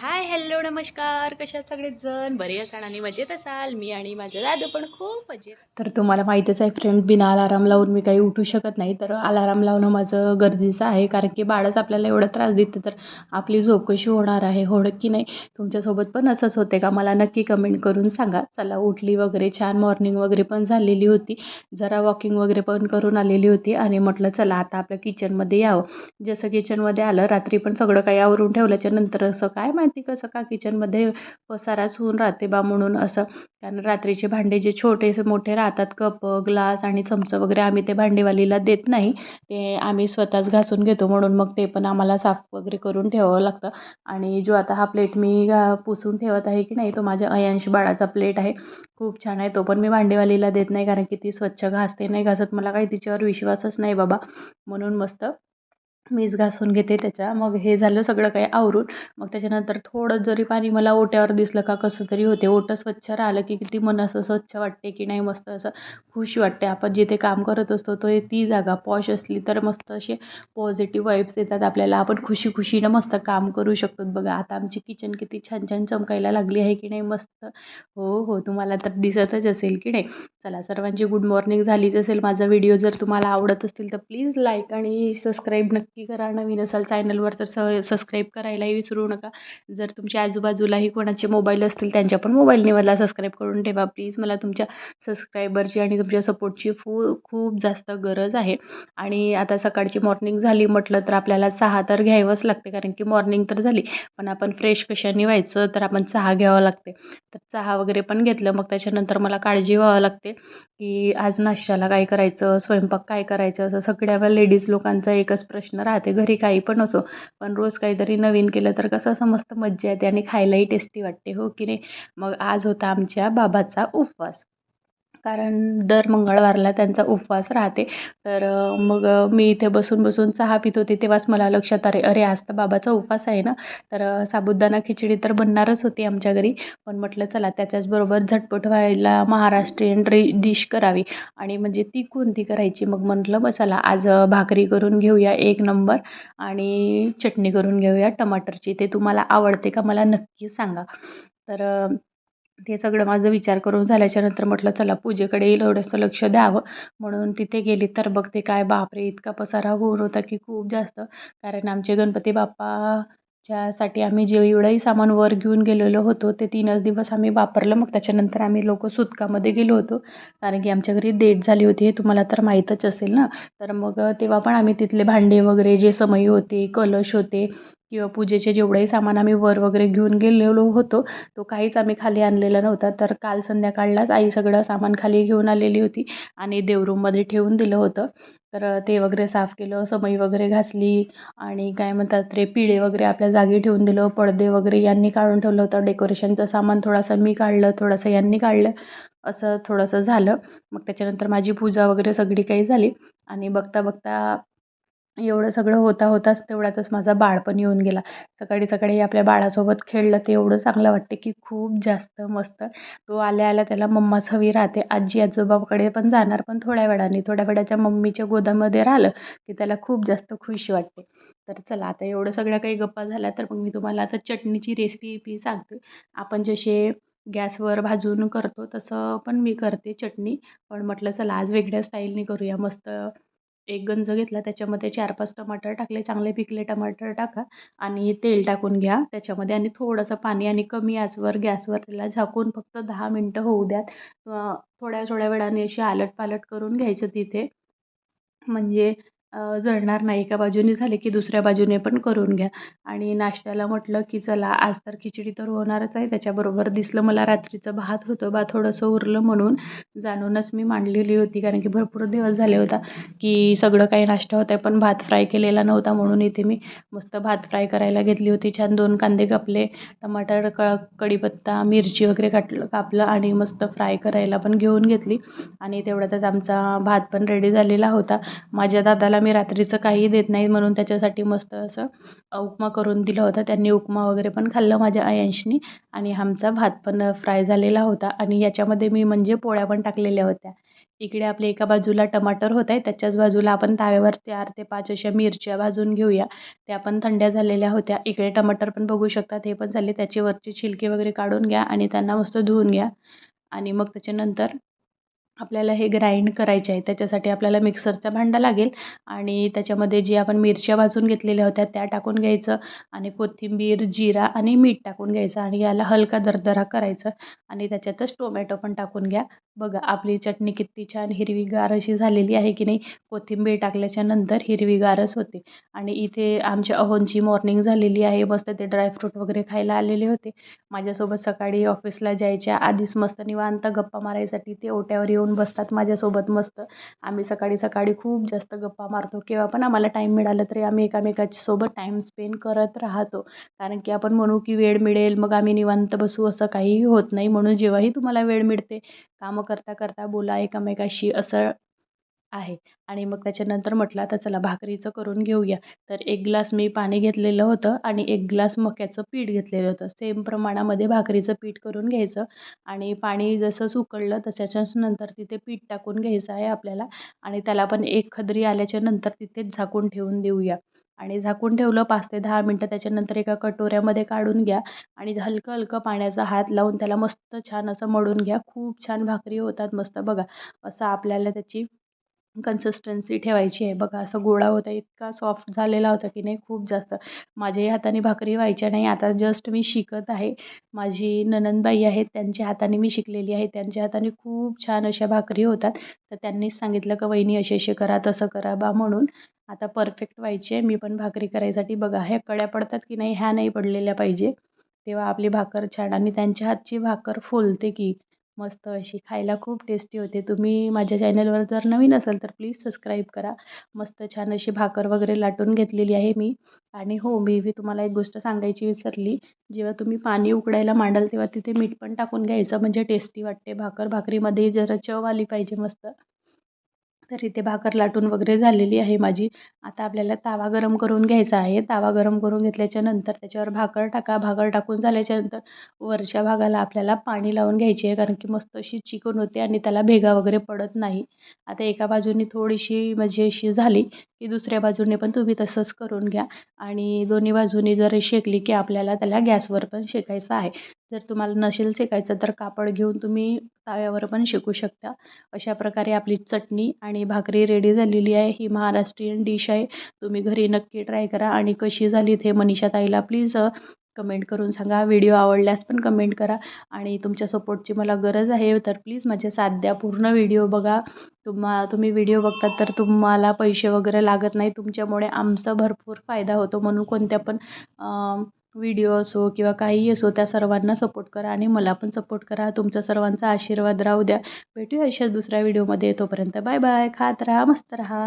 Hi hello नमस्कार. कशा सगळेच जण बरे असाल आणि मजेत असाल? मी आणि माझं दादू पण खूप मजेत. तर तुम्हाला माहीतच आहे फ्रेंड बिना अलाराम लावून मी काही उठू शकत नाही. तर अलाराम लावणं माझं गरजेचं आहे कारण की बाळच आपल्याला एवढा त्रास देतं. तर आपली झोप कशी होणार आहे होणं की नाही तुमच्यासोबत पण असंच होते का? मला नक्की कमेंट करून सांगा. चला उठली वगैरे छान मॉर्निंग वगैरे पण झालेली होती. जरा वॉकिंग वगैरे पण करून आलेली होती आणि म्हटलं चला आता आपल्या किचनमध्ये यावं. जसं किचनमध्ये आलं रात्री पण सगळं काही आवरून ठेवल्याच्या नंतर असं काय माहिती ती कसं का किचनमध्ये पसाराच होऊन राहते बा म्हणून असं. कारण रात्रीचे भांडे जे छोटेसे मोठे राहतात कप ग्लास आणि चमचं वगैरे आम्ही ते भांडेवालीला देत नाही. ते आम्ही स्वतःच घासून घेतो म्हणून मग ते पण आम्हाला साफ वगैरे करून ठेवावं लागतं. आणि जो आता हा प्लेट मी घा पुसून ठेवत आहे की नाही तो माझ्या अयांश बाळाचा प्लेट आहे. खूप छान आहे. तो पण मी भांडेवालीला देत नाही कारण की ती स्वच्छ घासते नाही घासत. मला काही तिच्यावर विश्वासच नाही बाबा. म्हणून मस्त मीच घासून घेते त्याच्या. मग हे झालं सगळं काही आवरून. मग त्याच्यानंतर थोडं जरी पाणी मला ओट्यावर दिसलं का कसं तरी होते. ओटं स्वच्छ राहिलं की किती मन असं स्वच्छ वाटते की नाही मस्त असं खुश वाटते. आपण जिथे काम करत असतो तो ती जागा पॉश असली तर मस्त असे पॉझिटिव्ह वाईब्स येतात आपल्याला. आपण खुशी खुशीनं मस्त काम करू शकतो. बघा आता आमची किचन किती छान छान चमकायला लागली आहे की नाही मस्त. हो हो तुम्हाला तर दिसतच असेल की नाही. चला सर्वांची गुड मॉर्निंग झालीच असेल. माझा व्हिडिओ जर तुम्हाला आवडत असतील तर प्लीज लाईक आणि सबस्क्राईब नक्की करा. नवीन असाल चॅनलवर तर स सबस्क्राईब करायलाही विसरू नका. जर तुमच्या आजूबाजूलाही कोणाचे मोबाईल असतील त्यांच्या पण मोबाईलने मला सबस्क्राईब करून ठेवा. प्लीज मला तुमच्या सबस्क्रायबरची आणि तुमच्या सपोर्टची फू खूप जास्त गरज आहे. आणि आता सकाळची मॉर्निंग झाली म्हटलं तर आपल्याला चहा तर घ्यावंच लागते कारण की मॉर्निंग तर झाली. पण आपण फ्रेश कशाने व्हायचं तर आपण चहा घ्यावं लागते. तर चहा वगैरे पण घेतलं मग त्याच्यानंतर मला काळजी व्हावं लागते की आज नाश्त्याला काय करायचं स्वयंपाक काय करायचं असं सगळ्या लेडीज लोकांचा एकच प्रश्न राहते. घरी काही पण असो पण रोज काहीतरी नवीन केलं तर कसं असं मस्त मज्जा येते आणि खायलाही टेस्टी वाटते. हो की नाही? मग आज होता आमच्या बाबाचा उपवास. कारण दर मंगळवारला त्यांचा उपवास राहते. तर मग मी इथे बसून बसून चहा पित होते तेव्हाच मला लक्षात अरे अरे आज तर बाबाचा उपवास आहे ना? तर साबुदाणा खिचडी तर बनणारच होती आमच्या घरी. पण म्हटलं चला त्याच्याचबरोबर झटपट व्हायला महाराष्ट्रीयन ड्रि डिश करावी. आणि म्हणजे ती कोणती करायची? मग म्हटलं मसाला आज भाकरी करून घेऊया एक नंबर आणि चटणी करून घेऊया टमाटरची. ते तुम्हाला आवडते का मला नक्की सांगा. तर ते सगळं माझं विचार करून झाल्याच्यानंतर म्हटलं चला पूजेकडे थोडंसं लक्ष द्यावं. म्हणून तिथे गेली. तर बघते काय बापरे इतका पसारा होऊन होता की खूप जास्त. कारण आमचे गणपती बाप्पाच्यासाठी आम्ही जेवढंही सामान वर घेऊन गेलेलो होतो ते तीनच दिवस आम्ही वापरलं. मग त्याच्यानंतर आम्ही लोक सुतकामध्ये गेलो होतो. कारण की आमच्या घरी डेट झाली होती हे तुम्हाला तर माहीतच असेल ना. तर मग तेव्हा पण आम्ही तिथले भांडे वगैरे जे समई होते कलश होते किंवा पूजेचे जेवढंही सामान आम्ही वर वगैरे घेऊन गेलेलो होतो तो काहीच आम्ही खाली आणलेला नव्हता. तर काल संध्याकाळलाच आई सगळं सामान खाली घेऊन आलेली होती आणि देवरूममध्ये ठेवून दिलं होतं. तर ते वगैरे साफ केलं समई वगैरे घासली आणि काय म्हणतात रे पिढे वगैरे आपल्या जागी ठेवून दिलं पडदे वगैरे यांनी काढून ठेवलं होतं. डेकोरेशनचं सामान थोडासा मी काढलं थोडंसं यांनी काढलं असं थोडंसं झालं. मग त्याच्यानंतर माझी पूजा वगैरे सगळी काही झाली आणि बघता बघता एवढं सगळं होता होताच तेवढ्यातच माझा बाळ पण येऊन गेला. सकाळी सकाळी आपल्या बाळासोबत खेळलं ते एवढं चांगलं वाटते की खूप जास्त मस्त. तो आल्या आल्या त्याला मम्माच हवी राहते. आजी आजोबाकडे पण जाणार पण थोड्या वेळाने. थोड्या वेळाच्या मम्मीच्या गोदामध्ये राहिलं की त्याला खूप जास्त खुशी वाटते. तर चला आता एवढं सगळ्या काही गप्पा झाल्या तर मग मी तुम्हाला आता चटणीची रेसिपी सांगते. आपण जसे गॅसवर भाजून करतो तसं पण मी करते चटणी. पण म्हटलं चला आज वेगळ्या स्टाईलने करूया. मस्त एक गंज घेतला त्याच्यामध्ये चार पाच टमाटर टाकले चांगले पिकले टमाटर टाका आणि तेल टाकून घ्या. त्याच्यामध्ये आणि थोडंसं पाणी आणि कमी आचवर गॅसवर त्याला झाकून फक्त दहा मिनटं होऊ द्यात. थोड्या थोड्या वेळाने अशी आलट पालट करून घ्यायचं तिथे. म्हणजे जळणार नाही. एका बाजूने झाले की दुसऱ्या बाजूने पण करून घ्या. आणि नाश्त्याला म्हटलं की चला आज तर खिचडी तर होणारच आहे. त्याच्याबरोबर दिसलं मला रात्रीचं भात होतं. भात थोडंसं उरलं म्हणून जाणूनच मी मांडलेली होती. कारण की भरपूर दिवस झाले होता की सगळं काही नाश्ता होतं आहे पण भात फ्राय केलेला नव्हता म्हणून इथे मी मस्त भात फ्राय करायला घेतली होती. छान दोन कांदे कापले टमाटर क कढीपत्ता मिरची वगैरे काटलं कापलं आणि मस्त फ्राय करायला पण घेऊन घेतली. आणि तेवढ्यातच आमचा भात पण रेडी झालेला होता. माझ्या दादाला मी रात्रीचं काही देत नाही म्हणून त्याच्यासाठी मस्त असं उपमा करून दिला होता. त्यांनी उपमा वगैरे पण खाल्लं माझ्या आयांशनी आणि आमचा भात पण फ्राय झालेला होता आणि याच्यामध्ये मी म्हणजे पोळ्या पण टाकलेल्या होत्या. इकडे आपल्या एका बाजूला टमाटर होत आहे त्याच्याच बाजूला आपण तव्यावर चार ते पाच अशा मिरच्या भाजून घेऊया. त्या पण थंड्या झालेल्या होत्या. इकडे टमाटर पण बघू शकता ते पण झाले त्याचे वरचे छिलके वगैरे काढून घ्या आणि त्यांना मस्त धुवून घ्या. आणि मग त्याच्यानंतर आपल्याला हे ग्राइंड करायचे आहे त्याच्यासाठी आपल्याला मिक्सरचा भांडा लागेल आणि त्याच्यामध्ये जी आपण मिरच्या भाजून घेतलेल्या होत्या त्या टाकून घ्यायचं आणि कोथिंबीर जिरा आणि मीठ टाकून घ्यायचं आणि याला हलका दरदरा करायचं आणि त्याच्यातच टोमॅटो पण टाकून घ्या. बघा आपली चटणी किती छान हिरवीगार अशी झालेली आहे की नाही? कोथिंबीर टाकल्याच्या नंतर हिरवीगारच होते. आणि इथे आमच्या अहोंची मॉर्निंग झालेली आहे मस्त ते ड्रायफ्रूट वगैरे खायला आलेले होते. माझ्यासोबत सकाळी ऑफिसला जायच्या आधीच मस्त निवांत गप्पा मारायसाठी ते ओट्यावर येऊन बसतात माझ्यासोबत मस्त. आम्ही सकाळी सकाळी खूप जास्त गप्पा मारतो. केव्हा पण आम्हाला टाईम मिळाला तरी आम्ही एकामेकाच्या टाईम स्पेंड करत राहतो. कारण की आपण म्हणू की वेळ मिळेल मग आम्ही निवांत बसू असं काहीही होत नाही. म्हणून जेव्हाही तुम्हाला वेळ मिळते कामं करता करता बोला एकामेकाशी. असं आहे. आणि मग त्याच्यानंतर म्हटलं आता चला भाकरीचं करून घेऊया. तर एक ग्लास मी पाणी घेतलेलं होतं आणि एक ग्लास मक्याचं पीठ घेतलेलं होतं. सेम प्रमाणामध्ये भाकरीचं पीठ करून घ्यायचं आणि पाणी जसं सुकळलं तशाच्याच नंतर तिथे पीठ टाकून घ्यायचं आहे आपल्याला आणि त्याला पण एक खदरी आल्याच्यानंतर तिथेच झाकून ठेवून देऊया. आणि झाकून ठेवलं पाच ते दहा मिनटं त्याच्यानंतर एका कटोऱ्यामध्ये काढून घ्या आणि हलकं हलकं पाण्याचा हात लावून त्याला मस्त छान असं मळून घ्या. खूप छान भाकरी होतात मस्त बघा. असं आपल्याला त्याची कन्सिस्टन्सी ठेवायची आहे. बघा असं गोळा होता इतका सॉफ्ट झालेला होता की नाही खूप जास्त. माझ्याही हाताने भाकरी व्हायच्या नाही. आता जस्ट मी शिकत आहे. माझी ननंदबाई आहेत त्यांच्या हाताने मी शिकलेली आहे. त्यांच्या हाताने खूप छान अशा भाकरी होतात. तर त्यांनीच सांगितलं का वहिनी असे असे करा तसं करा बा म्हणून. आता परफेक्ट व्हायची आहे. मी पण भाकरी करायसाठी बघा ह्या कड्या पडतात की नाही ह्या नाही पडलेल्या पाहिजे. तेव्हा आपली भाकर छान आणि त्यांच्या हातची भाकर फुलते की मस्त अशी खायला खूप टेस्टी होते. तुम्ही माझ्या चॅनलवर जर नवीन असाल तर प्लीज सबस्क्राईब करा. मस्त छान अशी भाकर वगैरे लाटून घेतलेली आहे मी. आणि हो मी बी तुम्हाला एक गोष्ट सांगायची विसरली. जेव्हा तुम्ही पाणी उकडायला मांडाल तेव्हा तिथे मीठ पण टाकून घ्यायचं. म्हणजे टेस्टी वाटते. भाकर भाकरीमध्ये जरा चव आली पाहिजे मस्त. तर इथे भाकर लाटून वगैरे झालेली आहे माझी. आता आपल्याला तावा गरम करून घ्यायचा आहे. तावा गरम करून घेतल्याच्या नंतर त्याच्यावर भाकर टाका. भाकर टाकून झाल्याच्यानंतर वरच्या भागाला आपल्याला पाणी लावून घ्यायचे आहे कारण की मस्त अशी चिकन होते आणि त्याला भेगा वगैरे पडत नाही. आता एका बाजूने थोडीशी म्हणजे अशी झाली की दुसऱ्या बाजूने पण तुम्ही तसंच करून घ्या. आणि दोन्ही बाजूनी जर शेकली की आपल्याला त्याला गॅसवर पण शेकायचं आहे. जर तुम्हाला नसेल शेकायचं तर कापड घेऊन तुम्ही तव्यावर पण शेकू शकता. अशा प्रकारे आपली चटणी आणि भाकरी रेडी झालेली आहे. ही महाराष्ट्रीयन डिश आहे. तुम्ही घरी नक्की ट्राय करा. आणि कशी झाली ते मनीषा ताईला प्लीज कमेंट करून सांगा. व्हिडिओ आवडल्यास पण कमेंट करा. आणि तुमच्या सपोर्टची मला गरज आहे तर प्लीज माझ्या साध्या पूर्ण व्हिडिओ बघा. तुम्हा तुम्ही व्हिडिओ बघतात तर तुम्हाला पैसे वगैरे लागत नाही. तुमच्यामुळे आमचा भरपूर फायदा होतो म्हणून कोणत्या पण व्हिडिओ असो किंवा काहीही असो त्या सर्वांना सपोर्ट करा आणि मला पण सपोर्ट करा. तुमचा सर्वांचा आशीर्वाद राहू द्या. भेटूया अशाच दुसऱ्या व्हिडिओमध्ये. तोपर्यंत बाय बाय. खात राहा मस्त राहा.